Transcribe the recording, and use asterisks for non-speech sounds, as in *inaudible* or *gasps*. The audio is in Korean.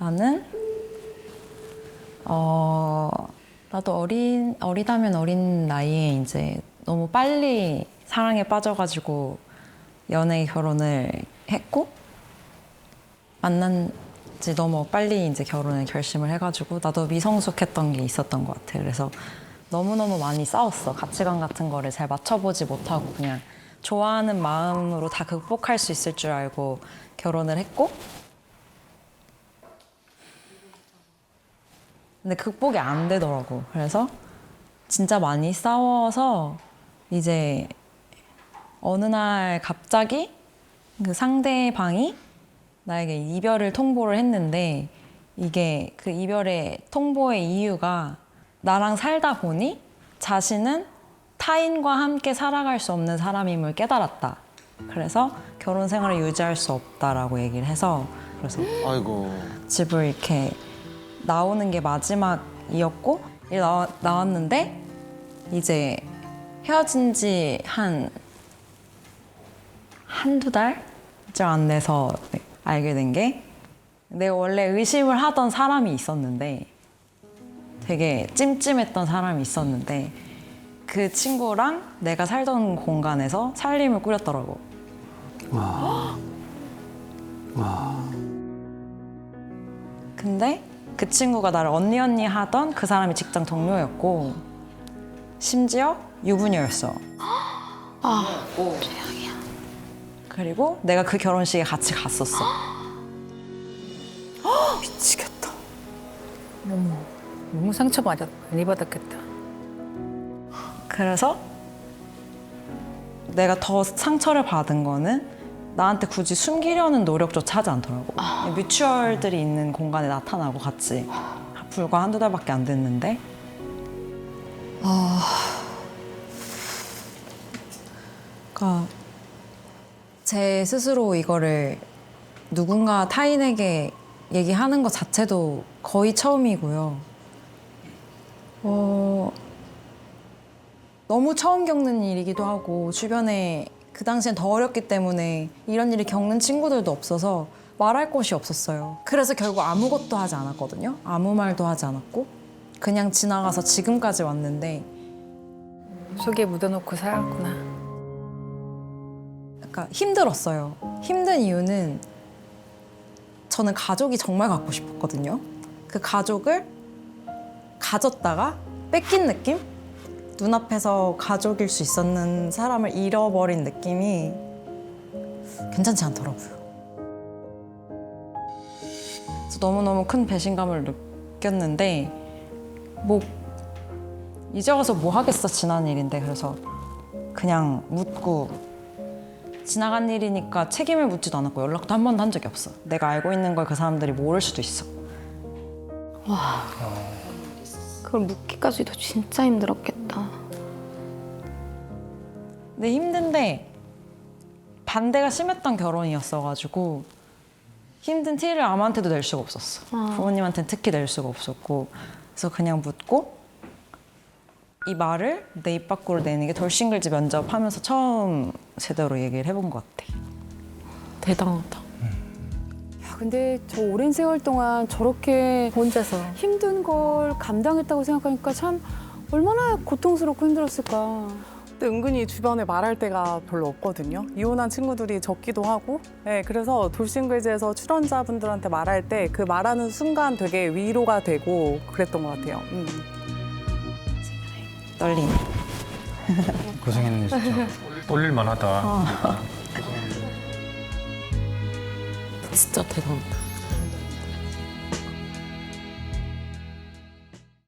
나는 어 나도 어린 어리다면 어린 나이에 이제 너무 빨리 사랑에 빠져가지고 연애 결혼을 했고 만난 지 너무 빨리 이제 결혼을 결심을 해가지고 나도 미성숙했던 게 있었던 것 같아. 그래서 너무 너무 많이 싸웠어. 가치관 같은 거를 잘 맞춰보지 못하고 그냥 좋아하는 마음으로 다 극복할 수 있을 줄 알고 결혼을 했고 근데 극복이 안 되더라고. 그래서 진짜 많이 싸워서 이제 어느 날 갑자기 그 상대방이 나에게 이별을 통보를 했는데 이게 그 이별의 통보의 이유가 나랑 살다 보니 자신은 타인과 함께 살아갈 수 없는 사람임을 깨달았다. 그래서 결혼 생활을 유지할 수 없다라고 얘기를 해서 그래서 아이고. 집을 이렇게 나오는 게 마지막이었고 일 나와, 나왔는데 이제 헤어진 지 한 한두 달쯤 안 돼서 알게 된 게 내가 원래 의심을 하던 사람이 있었는데 되게 찜찜했던 사람이 있었는데 그 친구랑 내가 살던 공간에서 살림을 꾸렸더라고. 근데 그 친구가 나를 언니 언니 하던 그 사람이 직장 동료였고 심지어 유부녀였어. *gasps* 아, 최악이야. 그리고 내가 그 결혼식에 같이 갔었어. *gasps* 미치겠다. 너무 너무 상처 받았 많이 받았겠다. 그래서 내가 더 상처를 받은 거는 나한테 굳이 숨기려는 노력조차 하지 않더라고. 뮤추얼들이 있는 공간에 나타나고 같이 불과 한두 달밖에 안 됐는데 아, 그러니까 제 스스로 이거를 누군가 타인에게 얘기하는 것 자체도 거의 처음이고요. 어, 너무 처음 겪는 일이기도 하고 주변에 그 당시엔 더 어렸기 때문에 이런 일을 겪는 친구들도 없어서 말할 곳이 없었어요. 그래서 결국 아무것도 하지 않았거든요. 아무 말도 하지 않았고 그냥 지나가서 지금까지 왔는데 속에 묻어놓고 살았구나. 약간 힘들었어요. 힘든 이유는 저는 가족이 정말 갖고 싶었거든요. 그 가족을 가졌다가 뺏긴 느낌? 눈앞에서 가족일 수 있었는 사람을 잃어버린 느낌이 괜찮지 않더라고요. 너무너무 큰 배신감을 느꼈는데 뭐 이제 와서 뭐 하겠어 지난 일인데 그래서 그냥 묻고 지나간 일이니까 책임을 묻지도 않았고 연락도 한 번도 한 적이 없어. 내가 알고 있는 걸 그 사람들이 모를 수도 있어. 그걸 묻기까지도 진짜 힘들었겠다. 근데 힘든데 반대가 심했던 결혼이었어가지고 힘든 티를 아무한테도 낼 수가 없었어. 부모님한테는 특히 낼 수가 없었고 그래서 그냥 묻고 이 말을 내 입 밖으로 내는 게 돌싱글즈 면접하면서 처음 제대로 얘기를 해본 것 같아. 대단하다. 야, 근데 저 오랜 세월 동안 저렇게 혼자서 힘든 걸 감당했다고 생각하니까 참 얼마나 고통스럽고 힘들었을까. 근데 은근히 주변에 말할 데가 별로 없거든요. 이혼한 친구들이 적기도 하고. 네, 그래서 돌싱글즈에서 출연자분들한테 말할 때 그 말하는 순간 되게 위로가 되고 그랬던 것 같아요. 음. 떨리네. 고생했네 진짜. *laughs* 떨릴만하다. 진짜 대단하다.